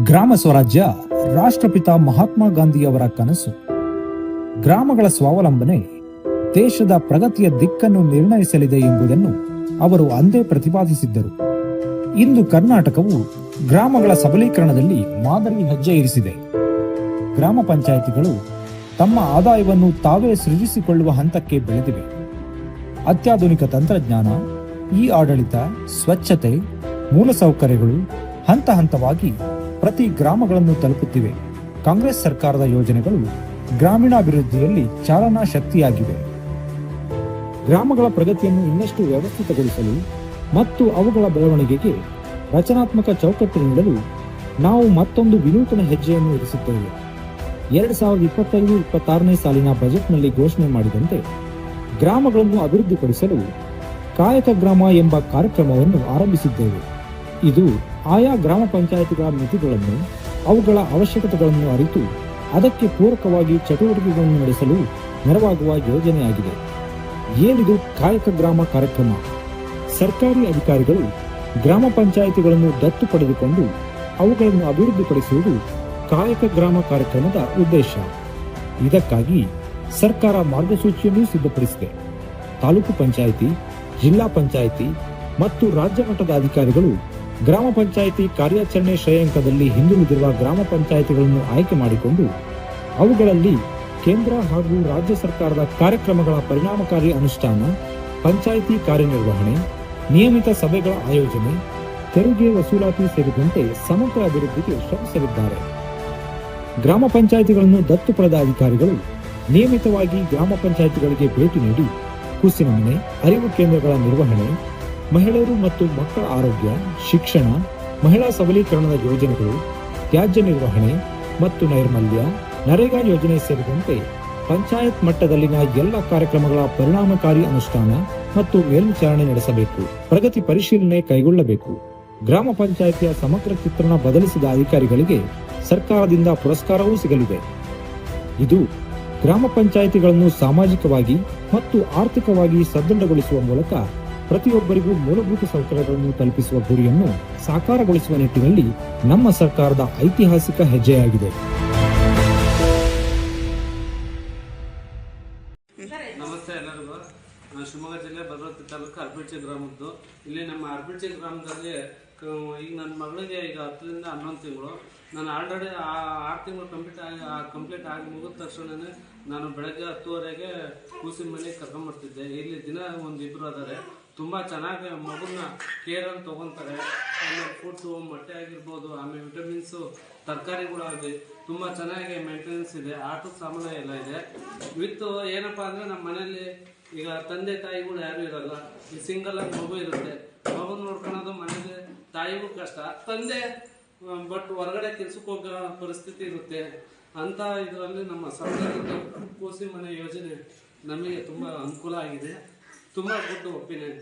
ಗ್ರಾಮ ಸ್ವರಾಜ್ಯ ರಾಷ್ಟ್ರಪಿತ ಮಹಾತ್ಮ ಗಾಂಧಿಯವರ ಕನಸು. ಗ್ರಾಮಗಳ ಸ್ವಾವಲಂಬನೆ ದೇಶದ ಪ್ರಗತಿಯ ದಿಕ್ಕನ್ನು ನಿರ್ಣಯಿಸಲಿದೆ ಎಂಬುದನ್ನು ಅವರು ಅಂದೇ ಪ್ರತಿಪಾದಿಸಿದ್ದರು. ಇಂದು ಕರ್ನಾಟಕವು ಗ್ರಾಮಗಳ ಸಬಲೀಕರಣದಲ್ಲಿ ಮಾದರಿ ಹೆಜ್ಜೆ ಇರಿಸಿದೆ. ಗ್ರಾಮ ಪಂಚಾಯಿತಿಗಳು ತಮ್ಮ ಆದಾಯವನ್ನು ತಾವೇ ಸೃಜಿಸಿಕೊಳ್ಳುವ ಹಂತಕ್ಕೆ ಬೆಳೆದಿವೆ. ಅತ್ಯಾಧುನಿಕ ತಂತ್ರಜ್ಞಾನ ಇ ಆಡಳಿತ, ಸ್ವಚ್ಛತೆ, ಮೂಲಸೌಕರ್ಯಗಳು ಹಂತ ಹಂತವಾಗಿ ಪ್ರತಿ ಗ್ರಾಮಗಳನ್ನು ತಲುಪುತ್ತಿವೆ. ಕಾಂಗ್ರೆಸ್ ಸರ್ಕಾರದ ಯೋಜನೆಗಳು ಗ್ರಾಮೀಣಾಭಿವೃದ್ಧಿಯಲ್ಲಿ ಚಾಲನಾ ಶಕ್ತಿಯಾಗಿವೆ. ಗ್ರಾಮಗಳ ಪ್ರಗತಿಯನ್ನು ಇನ್ನಷ್ಟು ವ್ಯವಸ್ಥಿತಗೊಳಿಸಲು ಮತ್ತು ಅವುಗಳ ಬೆಳವಣಿಗೆಗೆ ರಚನಾತ್ಮಕ ಚೌಕಟ್ಟು ನೀಡಲು ನಾವು ಮತ್ತೊಂದು ವಿನೂತನ ಹೆಜ್ಜೆಯನ್ನು ಇರಿಸುತ್ತೇವೆ. ಎರಡು ಸಾವಿರದ ಇಪ್ಪತ್ತೈದು, ಇಪ್ಪತ್ತಾರನೇ ಸಾಲಿನ ಬಜೆಟ್ನಲ್ಲಿ ಘೋಷಣೆ ಮಾಡಿದಂತೆ ಗ್ರಾಮಗಳನ್ನು ಅಭಿವೃದ್ಧಿಪಡಿಸಲು ಕಾಯಕ ಗ್ರಾಮ ಎಂಬ ಕಾರ್ಯಕ್ರಮವನ್ನು ಆರಂಭಿಸಿದ್ದೇವೆ. ಇದು ಆಯಾ ಗ್ರಾಮ ಪಂಚಾಯಿತಿಗಳ ಮಿತಿಗಳನ್ನು, ಅವುಗಳ ಅವಶ್ಯಕತೆಗಳನ್ನು ಅರಿತು, ಅದಕ್ಕೆ ಪೂರಕವಾಗಿ ಚಟುವಟಿಕೆಗಳನ್ನು ನಡೆಸಲು ನೆರವಾಗುವ ಯೋಜನೆಯಾಗಿದೆ. ಏನಿದು ಕಾಯಕ ಗ್ರಾಮ ಕಾರ್ಯಕ್ರಮ? ಸರ್ಕಾರಿ ಅಧಿಕಾರಿಗಳು ಗ್ರಾಮ ಪಂಚಾಯಿತಿಗಳನ್ನು ದತ್ತು ಪಡೆದುಕೊಂಡು ಅವುಗಳನ್ನು ಅಭಿವೃದ್ಧಿಪಡಿಸುವುದು ಕಾಯಕ ಗ್ರಾಮ ಕಾರ್ಯಕ್ರಮದ ಉದ್ದೇಶ. ಇದಕ್ಕಾಗಿ ಸರ್ಕಾರ ಮಾರ್ಗಸೂಚಿಯನ್ನು ಸಿದ್ಧಪಡಿಸಿದೆ. ತಾಲೂಕು ಪಂಚಾಯಿತಿ, ಜಿಲ್ಲಾ ಪಂಚಾಯಿತಿ ಮತ್ತು ರಾಜ್ಯ ಮಟ್ಟದ ಅಧಿಕಾರಿಗಳು ಗ್ರಾಮ ಪಂಚಾಯಿತಿ ಕಾರ್ಯಾಚರಣೆ ಶ್ರೇಯಾಂಕದಲ್ಲಿ ಹಿಂದುಳಿದಿರುವ ಗ್ರಾಮ ಪಂಚಾಯಿತಿಗಳನ್ನು ಆಯ್ಕೆ ಮಾಡಿಕೊಂಡು ಅವುಗಳಲ್ಲಿ ಕೇಂದ್ರ ಹಾಗೂ ರಾಜ್ಯ ಸರ್ಕಾರದ ಕಾರ್ಯಕ್ರಮಗಳ ಪರಿಣಾಮಕಾರಿ ಅನುಷ್ಠಾನ, ಪಂಚಾಯಿತಿ ಕಾರ್ಯನಿರ್ವಹಣೆ, ನಿಯಮಿತ ಸಭೆಗಳ ಆಯೋಜನೆ, ತೆರಿಗೆ ವಸೂಲಾತಿ ಸೇರಿದಂತೆ ಸಮಗ್ರ ಅಭಿವೃದ್ಧಿಗೆ ಶ್ರಮಿಸಲಿದ್ದಾರೆ. ಗ್ರಾಮ ಪಂಚಾಯಿತಿಗಳನ್ನು ದತ್ತು ಪಡೆದ ಅಧಿಕಾರಿಗಳು ನಿಯಮಿತವಾಗಿ ಗ್ರಾಮ ಪಂಚಾಯಿತಿಗಳಿಗೆ ಭೇಟಿ ನೀಡಿ, ಕುಸಿನ ಮನೆ, ಅರಿವು ಕೇಂದ್ರಗಳ ನಿರ್ವಹಣೆ ಮಹಿಳೆಯರು ಮತ್ತು ಮಕ್ಕಳ ಆರೋಗ್ಯ, ಶಿಕ್ಷಣ, ಮಹಿಳಾ ಸಬಲೀಕರಣದ ಯೋಜನೆಗಳು, ತ್ಯಾಜ್ಯ ನಿರ್ವಹಣೆ ಮತ್ತು ನೈರ್ಮಲ್ಯ, ನರೇಗಾ ಯೋಜನೆ ಸೇರಿದಂತೆ ಪಂಚಾಯತ್ ಮಟ್ಟದಲ್ಲಿನ ಎಲ್ಲ ಕಾರ್ಯಕ್ರಮಗಳ ಪರಿಣಾಮಕಾರಿ ಅನುಷ್ಠಾನ ಮತ್ತು ಮೇಲ್ವಿಚಾರಣೆ ನಡೆಸಬೇಕು. ಪ್ರಗತಿ ಪರಿಶೀಲನೆ ಕೈಗೊಳ್ಳಬೇಕು. ಗ್ರಾಮ ಪಂಚಾಯಿತಿಯ ಸಮಗ್ರ ಚಿತ್ರಣ ಬದಲಿಸಿದ ಅಧಿಕಾರಿಗಳಿಗೆ ಸರ್ಕಾರದಿಂದ ಪುರಸ್ಕಾರವೂ ಸಿಗಲಿದೆ. ಇದು ಗ್ರಾಮ ಪಂಚಾಯಿತಿಗಳನ್ನು ಸಾಮಾಜಿಕವಾಗಿ ಮತ್ತು ಆರ್ಥಿಕವಾಗಿ ಸದೃಢಗೊಳಿಸುವ ಮೂಲಕ ಪ್ರತಿಯೊಬ್ಬರಿಗೂ ಮೂಲಭೂತ ಸೌಕರ್ಯಗಳನ್ನು ತಲುಪಿಸುವ ಗುರಿಯನ್ನು ಸಾಕಾರಗೊಳಿಸುವ ನಿಟ್ಟಿನಲ್ಲಿ ನಮ್ಮ ಸರ್ಕಾರದ ಐತಿಹಾಸಿಕ ಹೆಜ್ಜೆಯಾಗಿದೆ. ನಮಸ್ತೆ ಎಲ್ಲರಿಗೂ. ಶಿವಮೊಗ್ಗ ಜಿಲ್ಲೆ ಭದ್ರಾವತಿ ತಾಲೂಕು ಅರ್ಬಿಡ್ಚಿ ಗ್ರಾಮದ್ದು. ಇಲ್ಲಿ ನಮ್ಮ ಅರ್ಬಿಡ್ಚಿ ಗ್ರಾಮದಲ್ಲಿ ಈಗ ನನ್ನ ಮಗಳಿಗೆ ಈಗ ಹತ್ತರಿಂದ ಹನ್ನೊಂದು ತಿಂಗಳು. ನಾನು ಆಲ್ರೆಡಿ ಆರು ತಿಂಗಳು ಕಂಪ್ಲೀಟ್ ಆಗಿ ಕಂಪ್ಲೀಟ್ ಆಗಿ ಮುಗಿದ ತಕ್ಷಣವೇ ನಾನು ಬೆಳಗ್ಗೆ ಹತ್ತುವರೆಗೆ ಕೂಸಿನ ಮನೆಗೆ ಕರ್ಕೊಂಬರ್ತಿದ್ದೆ. ಇಲ್ಲಿ ದಿನ ಒಂದು ಇಬ್ಬರು ಅದಾರೆ. ತುಂಬ ಚೆನ್ನಾಗಿ ಮಗುನ ಕೇರನ್ನು ತೊಗೊತಾರೆ. ಆಮೇಲೆ ಫುಡ್ಸು ಮೊಟ್ಟೆ ಆಗಿರ್ಬೋದು, ಆಮೇಲೆ ವಿಟಮಿನ್ಸು ತರಕಾರಿಗಳಾಗಲಿ ತುಂಬ ಚೆನ್ನಾಗಿ ಮೇಂಟೆನೆನ್ಸ್ ಇದೆ. ಆಟದ ಸಾಮಾನು ಎಲ್ಲ ಇದೆ. ವಿತ್ ಏನಪ್ಪ ಅಂದರೆ ನಮ್ಮ ಮನೇಲಿ ಈಗ ತಂದೆ ತಾಯಿಗಳು ಯಾರೂ ಇರಲ್ಲ, ಈ ಸಿಂಗಲ್ ಆಗಿ ಮಗು ಇರುತ್ತೆ. ಮಗು ನೋಡ್ಕೊಳೋದು ಮನೇಲಿ ತಾಯಿಗೂ ಕಷ್ಟ. ತಂದೆ ಬಟ್ ಹೊರಗಡೆ ಕೆಲ್ಸಕ್ಕೆ ಹೋಗೋ ಪರಿಸ್ಥಿತಿ ಇರುತ್ತೆ. ಅಂತ ಇದರಲ್ಲಿ ನಮ್ಮ ಸರ್ಕಾರದ ಕೂಸಿ ಮನೆ ಯೋಜನೆ ನಮಗೆ ತುಂಬ ಅನುಕೂಲ ಆಗಿದೆ. ತುಂಬ ಗುಡ್ ಒಪಿನಿಯನ್